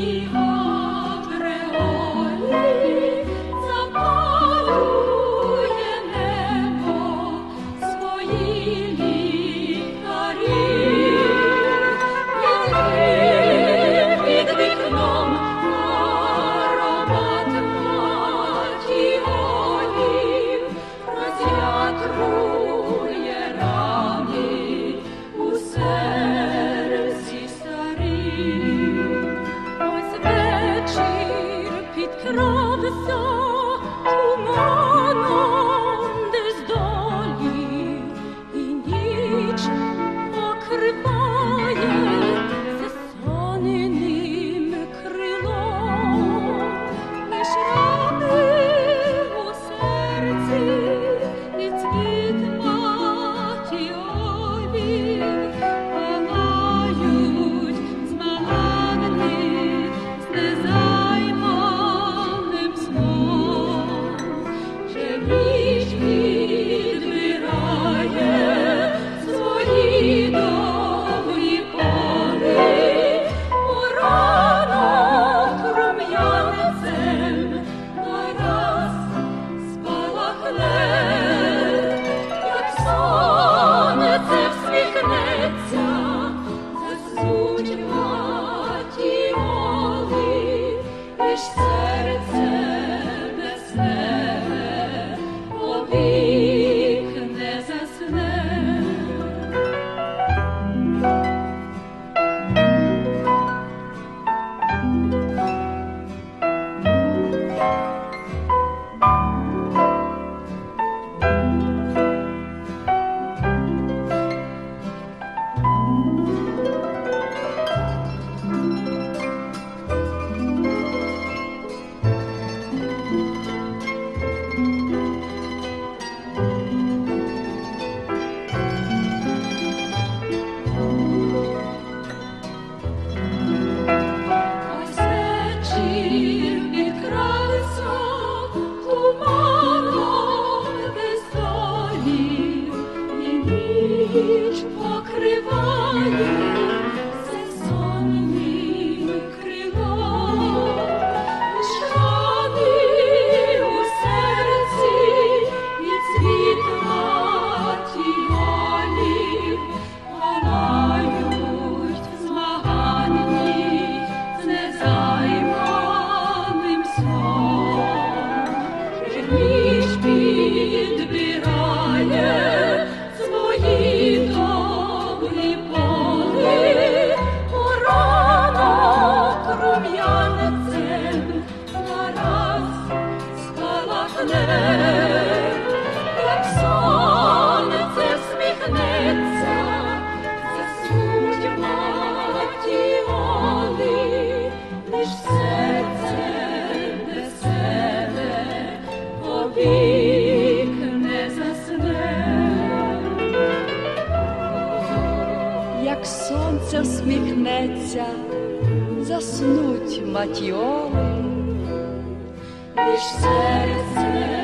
You. Вечір serce сонце всміхнеться, заснуть матіоли. між серце